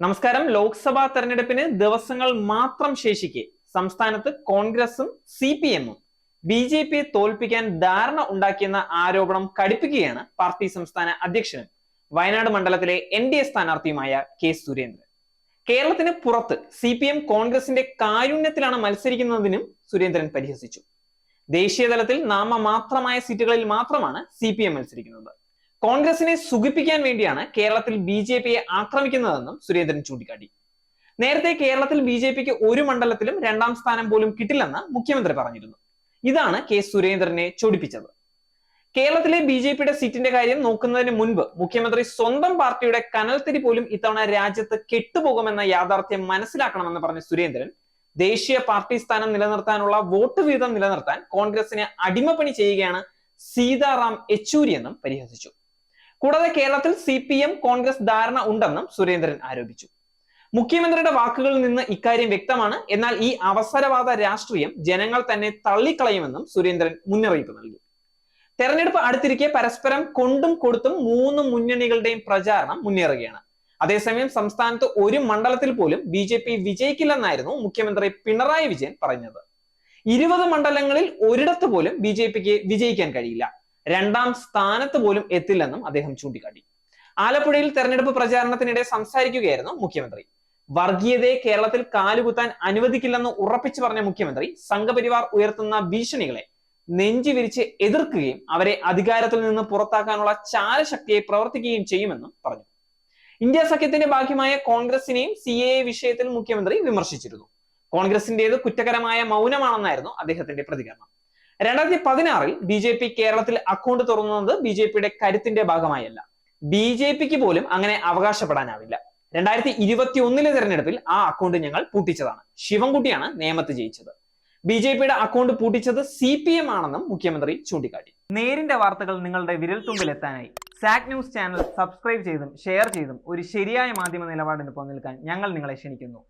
നമസ്കാരം. ലോക്സഭാ തെരഞ്ഞെടുപ്പിന് ദിവസങ്ങൾ മാത്രം ശേഷിക്കെ സംസ്ഥാനത്ത് കോൺഗ്രസും സി പി എമ്മും ബി ജെ പിയെ തോൽപ്പിക്കാൻ ധാരണ ഉണ്ടാക്കിയെന്ന ആരോപണം കടുപ്പിക്കുകയാണ് പാർട്ടി സംസ്ഥാന അധ്യക്ഷനും വയനാട് മണ്ഡലത്തിലെ എൻ ഡി എ സ്ഥാനാർത്ഥിയുമായ കെ സുരേന്ദ്രൻ. കേരളത്തിന് പുറത്ത് സി പി എം കോൺഗ്രസിന്റെ കാരുണ്യത്തിലാണ് മത്സരിക്കുന്നതിനും സുരേന്ദ്രൻ പരിഹസിച്ചു. ദേശീയതലത്തിൽ നാമമാത്രമായ സീറ്റുകളിൽ മാത്രമാണ് സി പി എം മത്സരിക്കുന്നത്. കോൺഗ്രസിനെ സുഖിപ്പിക്കാൻ വേണ്ടിയാണ് കേരളത്തിൽ ബി ജെ പിയെ ആക്രമിക്കുന്നതെന്നും സുരേന്ദ്രൻ ചൂണ്ടിക്കാട്ടി. നേരത്തെ കേരളത്തിൽ ബി ജെ പിക്ക് ഒരു മണ്ഡലത്തിലും രണ്ടാം സ്ഥാനം പോലും കിട്ടില്ലെന്ന് മുഖ്യമന്ത്രി പറഞ്ഞിരുന്നു. ഇതാണ് കെ സുരേന്ദ്രനെ ചൊടിപ്പിച്ചത്. കേരളത്തിലെ ബി ജെ പിയുടെ സീറ്റിന്റെ കാര്യം നോക്കുന്നതിന് മുൻപ് മുഖ്യമന്ത്രി സ്വന്തം പാർട്ടിയുടെ കനൽത്തിരി പോലും ഇത്തവണ രാജ്യത്ത് കെട്ടുപോകുമെന്ന യാഥാർത്ഥ്യം മനസ്സിലാക്കണമെന്ന് പറഞ്ഞ സുരേന്ദ്രൻ ദേശീയ പാർട്ടി സ്ഥാനം നിലനിർത്താനുള്ള വോട്ട് വീതം നിലനിർത്താൻ കോൺഗ്രസിനെ അടിമപ്പണി ചെയ്യുകയാണ് സീതാറാം യെച്ചൂരി എന്നും പരിഹസിച്ചു. കൂടാതെ കേരളത്തിൽ സി പി എം കോൺഗ്രസ് ധാരണ ഉണ്ടെന്നും സുരേന്ദ്രൻ ആരോപിച്ചു. മുഖ്യമന്ത്രിയുടെ വാക്കുകളിൽ നിന്ന് ഇക്കാര്യം വ്യക്തമാണ്. എന്നാൽ ഈ അവസരവാദ രാഷ്ട്രീയം ജനങ്ങൾ തന്നെ തള്ളിക്കളയുമെന്നും സുരേന്ദ്രൻ മുന്നറിയിപ്പ് നൽകി. തെരഞ്ഞെടുപ്പ് അടുത്തിരിക്കെ പരസ്പരം കൊണ്ടും കൊടുത്തും മൂന്ന് മുന്നണികളുടെയും പ്രചാരണം മുന്നേറുകയാണ്. അതേസമയം സംസ്ഥാനത്ത് ഒരു മണ്ഡലത്തിൽ പോലും ബി ജെ പി വിജയിക്കില്ലെന്നായിരുന്നു മുഖ്യമന്ത്രി പിണറായി വിജയൻ പറഞ്ഞത്. ഇരുപത് മണ്ഡലങ്ങളിൽ ഒരിടത്ത് പോലും ബി ജെ പിക്ക് വിജയിക്കാൻ കഴിയില്ല. രണ്ടാം സ്ഥാനത്ത് പോലും എത്തില്ലെന്നും അദ്ദേഹം ചൂണ്ടിക്കാട്ടി. ആലപ്പുഴയിൽ തെരഞ്ഞെടുപ്പ് പ്രചാരണത്തിനിടെ സംസാരിക്കുകയായിരുന്നു മുഖ്യമന്ത്രി. വർഗീയതയെ കേരളത്തിൽ കാലുകുത്താൻ അനുവദിക്കില്ലെന്ന് ഉറപ്പിച്ചു പറഞ്ഞ മുഖ്യമന്ത്രി സംഘപരിവാർ ഉയർത്തുന്ന ഭീഷണികളെ നെഞ്ചു വിരിച്ച് എതിർക്കുകയും അവരെ അധികാരത്തിൽ നിന്ന് പുറത്താക്കാനുള്ള ചാരശക്തിയെ പ്രവർത്തിക്കുകയും ചെയ്യുമെന്നും പറഞ്ഞു. ഇന്ത്യ സഖ്യത്തിന്റെ ഭാഗ്യമായ കോൺഗ്രസിനെയും സി എ വിഷയത്തിൽ മുഖ്യമന്ത്രി വിമർശിച്ചിരുന്നു. കോൺഗ്രസിന്റേത് കുറ്റകരമായ മൗനമാണെന്നായിരുന്നു അദ്ദേഹത്തിന്റെ പ്രതികരണം. രണ്ടായിരത്തി പതിനാറിൽ ബി ജെ പി കേരളത്തിൽ അക്കൗണ്ട് തുറന്നത് ബി ജെ പിയുടെ കരുത്തിന്റെ ഭാഗമായല്ല. ബി ജെ പിക്ക് പോലും അങ്ങനെ അവകാശപ്പെടാനാവില്ല. രണ്ടായിരത്തി ഇരുപത്തി ഒന്നിലെ തെരഞ്ഞെടുപ്പിൽ ആ അക്കൗണ്ട് ഞങ്ങൾ പൂട്ടിച്ചതാണ്. ശിവൻകുട്ടിയാണ് നിയമത്ത് ജയിച്ചത്. ബി ജെ പിയുടെ അക്കൗണ്ട് പൂട്ടിച്ചത് സി പി എം ആണെന്നും മുഖ്യമന്ത്രി ചൂണ്ടിക്കാട്ടി. നേരിന്റെ വാർത്തകൾ നിങ്ങളുടെ വിരൽത്തുമ്പിൽ എത്താനായി സാക് ന്യൂസ് ചാനൽ സബ്സ്ക്രൈബ് ചെയ്തും ഷെയർ ചെയ്തും ഒരു ശരിയായ മാധ്യമ നിലപാടിന് പോകാൻ ഞങ്ങൾ നിങ്ങളെ ക്ഷണിക്കുന്നു.